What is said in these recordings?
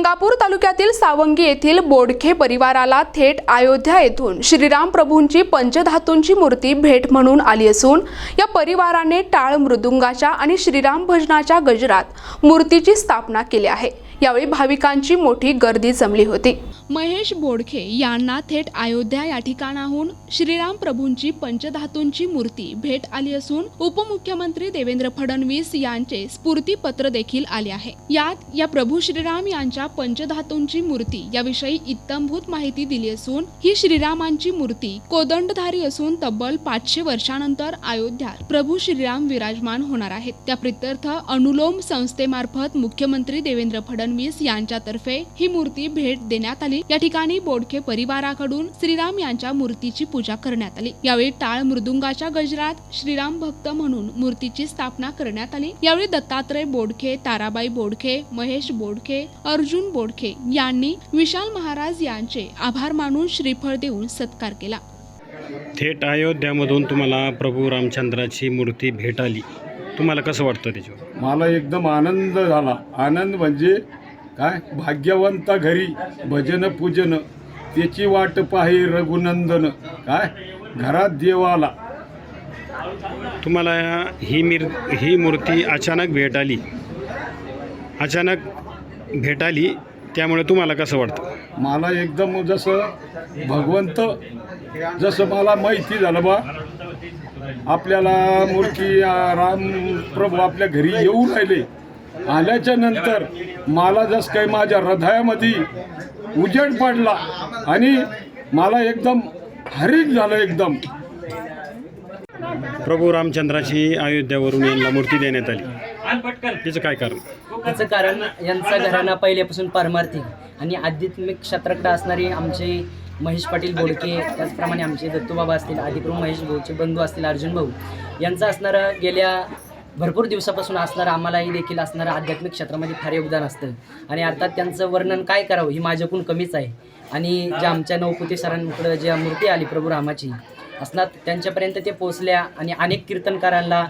गंगापूर तालुक्यातील सावंगी येथील बोडखे परिवाराला थेट अयोध्या येथून श्रीराम प्रभूंची पंचधातूंची मूर्ती भेट म्हणून आली असून या परिवाराने टाळ मृदुंगाच्या आणि श्रीराम भजनाच्या गजरात मूर्तीची स्थापना केली आहे. यावेळी भाविकांची मोठी गर्दी जमली होती. महेश बोडखे यांना थेट अयोध्या या ठिकाणाहून श्रीराम प्रभूंची पंचधातूंची मूर्ती भेट आली असून उपमुख्यमंत्री देवेंद्र फडणवीस यांचे स्फूर्तीपत्र देखील आले आहे. यात या प्रभू श्रीराम यांच्या पंचधातूंची मूर्ती याविषयी इत्तमभूत माहिती दिली असून ही श्रीरामांची मूर्ती कोदंडधारी असून तब्बल पाचशे वर्षानंतर अयोध्यात प्रभू श्रीराम विराजमान होणार आहेत. त्या प्रित्यर्थ अनुलोम संस्थेमार्फत मुख्यमंत्री देवेंद्र फडणवीस यांच्यातर्फे ही मूर्ती भेट देण्यात आली या ठिकाणी बोडखे परिवाराकडून श्रीराम यांच्या मूर्तीची पूजा करण्यात आली. यावेळी टाळ मृदुंगाच्या गजरात श्रीराम भक्त म्हणून मूर्तीची स्थापना करण्यात आली. यावेळी दत्तात्रय बोडखे ताराबाई बोडखे महेश बोडखे अर्जुन बोडखे यांनी विशाल महाराज यांचे आभार मानून श्रीफळ देऊन सत्कार केला. थेट अयोध्यामधून तुम्हाला प्रभू रामचंद्राची मूर्ती भेट आली. तुम्हाला कसं वाटतं त्याच्यावर? मला एकदम आनंद झाला. आनंद म्हणजे काय? भाग्यवंता घरी भजन पूजन. त्याची वाट पाहे रघुनंदन. काय? घरात देवाला. तुम्हाला ही मिर ही मूर्ती अचानक भेट आली. अचानक भेट आली त्यामुळे तुम्हाला कसं वाटतं? मला एकदम जसं भगवंत जसं मला माहिती झालं बा आपल्याला मूर्ती आ, राम प्रभू आपल्या घरी येऊ राहिले. आल्याच्यानंतर मला जसं काही माझ्या हृदयामध्ये उजेड पडला आणि मला एकदम हरिक झालं एकदम. प्रभू रामचंद्राची अयोध्यावरून यांना मूर्ती देण्यात आली. त्याचं काय कारण? त्याचं कारण यांचा घराणा पहिल्यापासून पारमार्थिक आणि आध्यात्मिक क्षेत्राकडे असणारे आमचे महेश पाटील बोडके त्याचप्रमाणे आमचे दत्तूबाबा असतील आदिप्रभू महेश भाऊचे बंधू असतील अर्जुन भाऊ यांचं असणारं गेल्या भरपूर दिवसापासून असणारं आम्हालाही देखील असणारं आध्यात्मिक क्षेत्रामध्ये फार योगदान असतं. आणि अर्थात त्यांचं वर्णन काय करावं ही माझ्याकडून कमीच आहे. आणि ज्या आमच्या नवपुते सरांकडं ज्या मूर्ती आली प्रभू रामाची असणार त्यांच्यापर्यंत ते पोहोचल्या आणि अनेक कीर्तनकारांना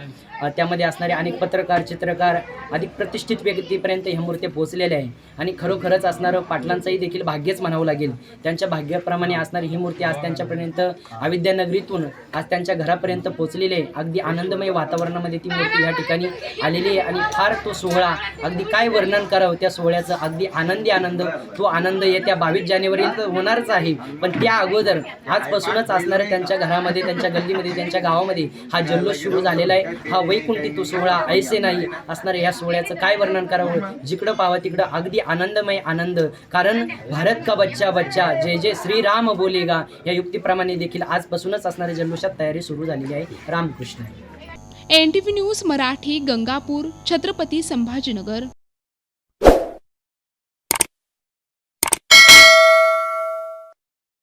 त्यामध्ये असणारे अनेक पत्रकार चित्रकार अधिक प्रतिष्ठित व्यक्तीपर्यंत ह्या मूर्त्या पोहोचलेल्या आहे आणि खरोखरच असणारं पाटलांचंही देखील भाग्यच म्हणावं लागेल. त्यांच्या भाग्याप्रमाणे असणारी ही मूर्ती आज त्यांच्यापर्यंत अविद्यानगरीतून आज त्यांच्या घरापर्यंत पोहोचलेली आहे. अगदी आनंदमय वातावरणामध्ये ती मूर्ती या ठिकाणी आलेली आहे. आणि फार तो सोहळा अगदी काय वर्णन करावं त्या सोहळ्याचं अगदी आनंदी आनंद तो आनंद येत्या बावीस जानेवारी होणारच आहे. पण त्या अगोदर आजपासूनच असणाऱ्या त्यांच्या घरामध्ये त्यांच्या गल्लीमध्ये त्यांच्या गावामध्ये हा जल्लोष सुरू झालेला आहे. हा वैकुंठी तो सोहळा ऐसे नाही असणाऱ्या ह्या सोहळ्याचं काय वर्णन करावं? जिकडं पाहावं तिकडं अगदी आनंदमय आनंद. कारण भारत का बच्चा बच्चा जय जय श्रीराम बोलेगा या युक्तीप्रमाणे देखील आजपासूनच असणाऱ्या जल्लोषात तयारी सुरू झालेली आहे Ramakrishna. N T V news Marathi Gangapur Chhatrapati Sambhajinagar.